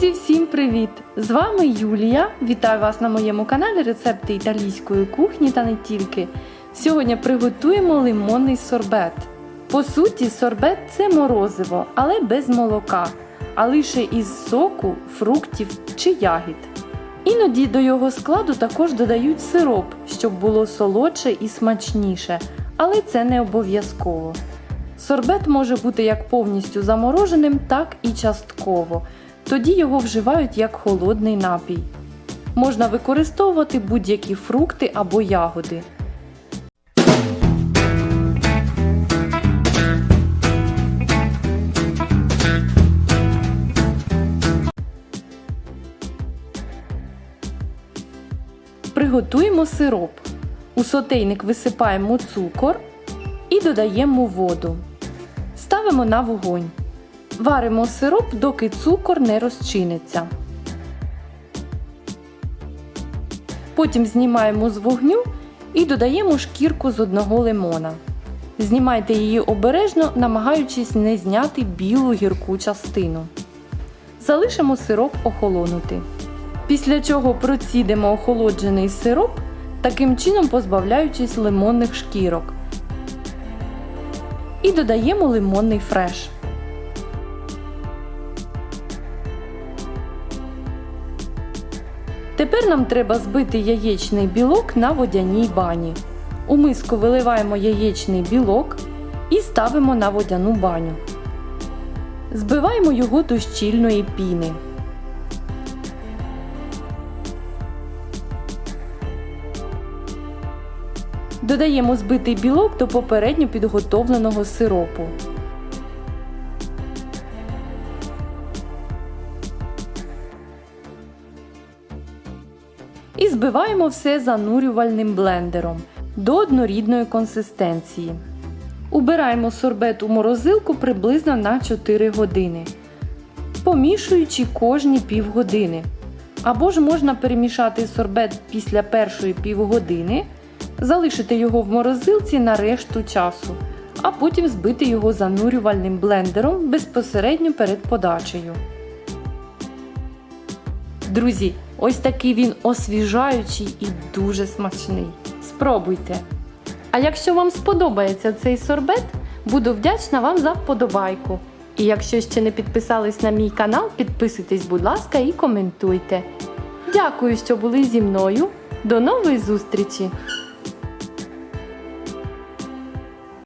Друзі, всім привіт! З вами Юлія. Вітаю вас на моєму каналі Рецепти італійської кухні та не тільки. Сьогодні приготуємо лимонний сорбет. По суті, сорбет це морозиво, але без молока, а лише із соку, фруктів чи ягід. Іноді до його складу також додають сироп, щоб було солодше і смачніше, але це не обов'язково. Сорбет може бути як повністю замороженим, так і частково. Тоді його вживають як холодний напій. Можна використовувати будь-які фрукти або ягоди. Приготуємо сироп. У сотейник висипаємо цукор і додаємо воду. Ставимо на вогонь. Варимо сироп, доки цукор не розчиниться. Потім знімаємо з вогню і додаємо шкірку з одного лимона. Знімайте її обережно, намагаючись не зняти білу гірку частину. Залишимо сироп охолонути. Після чого процідимо охолоджений сироп, таким чином позбавляючись лимонних шкірок. І додаємо лимонний фреш. Тепер нам треба збити яєчний білок на водяній бані. У миску виливаємо яєчний білок і ставимо на водяну баню. Збиваємо його до щільної піни. Додаємо збитий білок до попередньо підготовленого сиропу. І збиваємо все занурювальним блендером до однорідної консистенції. Убираємо сорбет у морозилку приблизно на 4 години, помішуючи кожні півгодини. Або ж можна перемішати сорбет після першої півгодини, залишити його в морозилці на решту часу, а потім збити його занурювальним блендером безпосередньо перед подачею. Друзі, ось такий він освіжаючий і дуже смачний. Спробуйте! А якщо вам сподобається цей сорбет, буду вдячна вам за вподобайку. І якщо ще не підписались на мій канал, підписуйтесь, будь ласка, і коментуйте. Дякую, що були зі мною. До нової зустрічі!